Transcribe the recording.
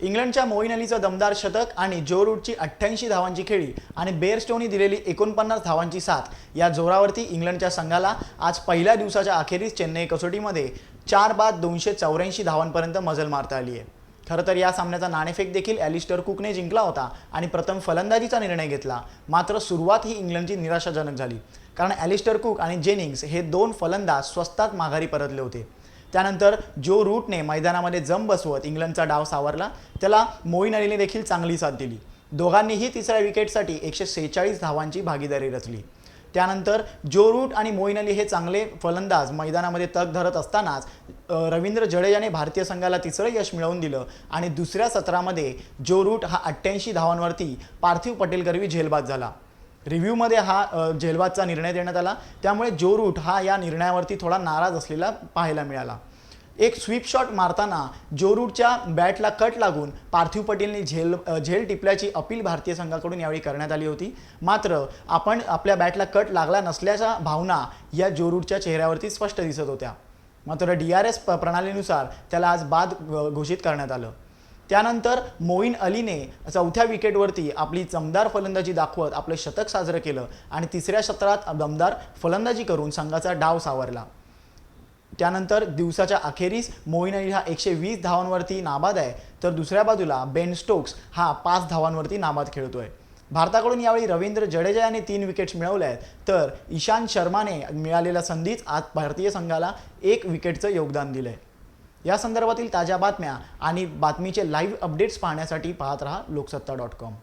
इंग्लंडच्या मोईन अलीचं दमदार शतक आणि जो रूटची अठ्ठ्याऐंशी धावांची खेळी आणि बेअरस्टोनी दिलेली एकोणपन्नास धावांची साथ या जोरावरती इंग्लंडच्या संघाला आज पहिल्या दिवसाच्या अखेरीस चेन्नई कसोटीमध्ये चार बाद दोनशे चौऱ्याऐंशी धावांपर्यंत मजल मारता आली आहे. खरं तर या सामन्याचा नाणेफेक देखील ॲलिस्टर कुकने जिंकला होता आणि प्रथम फलंदाजीचा निर्णय घेतला. मात्र सुरुवात ही इंग्लंडची निराशाजनक झाली. कारण ॲलिस्टर कुक आणि जेनिंग्स हे दोन फलंदाज स्वस्तात माघारी परतले होते. त्यानंतर जो रूटने मैदानामध्ये जम बसवत इंग्लंडचा डाव सावरला त्याला मोईन अलीने देखील चांगली साथ दिली. दोघांनीही तिसऱ्या विकेटसाठी एकशे सेहेचाळीस धावांची भागीदारी रचली. त्यानंतर जो रूट आणि मोईन अली हे चांगले फलंदाज मैदानामध्ये तग धरत असतानाच रवींद्र जडेजाने भारतीय संघाला तिसरं यश मिळवून दिलं आणि दुसऱ्या सत्रामध्ये जो रूट हा अठ्ठ्याऐंशी धावांवरती पार्थिव पटेलकरवी झेलबाद झाला. रिव्ह्यूमध्ये हा जेलबादचा निर्णय देण्यात आला. त्यामुळे जो रूट हा या निर्णयावरती थोडा नाराज असलेला पाहायला मिळाला. एक स्वीप शॉट मारताना जोरूटच्या बॅटला कट लागून पार्थिव पटेलने झेल झेल टिपल्याची अपील भारतीय संघाकडून यावेळी करण्यात आली होती. मात्र आपण आपल्या बॅटला कट लागला नसल्याच्या भावना या जोरूटच्या चेहऱ्यावरती स्पष्ट दिसत होत्या. मात्र डी आर एस प्रणालीनुसार त्याला आज बाद घोषित करण्यात आलं. त्यानंतर मोईन अलीने चौथ्या विकेटवरती आपली चमदार फलंदाजी दाखवत आपलं शतक साजरं केलं आणि तिसऱ्या सत्रात दमदार फलंदाजी करून संघाचा डाव सावरला. त्यानंतर दिवसाच्या अखेरीस मोईन अली हा एकशे वीस धावांवरती नाबाद आहे. तर दुसऱ्या बाजूला बेन स्टोक्स हा पाच धावांवरती नाबाद खेळतोय. भारताकडून यावेळी रवींद्र जडेजा याने तीन विकेट्स मिळवल्या आहेत. तर ईशांत शर्माने मिळालेल्या संधीच आज भारतीय संघाला एक विकेटचं योगदान दिलं आहे या संदर्भातील ताज्या बातम्या आणि बातमीचे लाईव्ह अपडेट्स पाहण्यासाठी पाहत रहा लोकसत्ता डॉट कॉम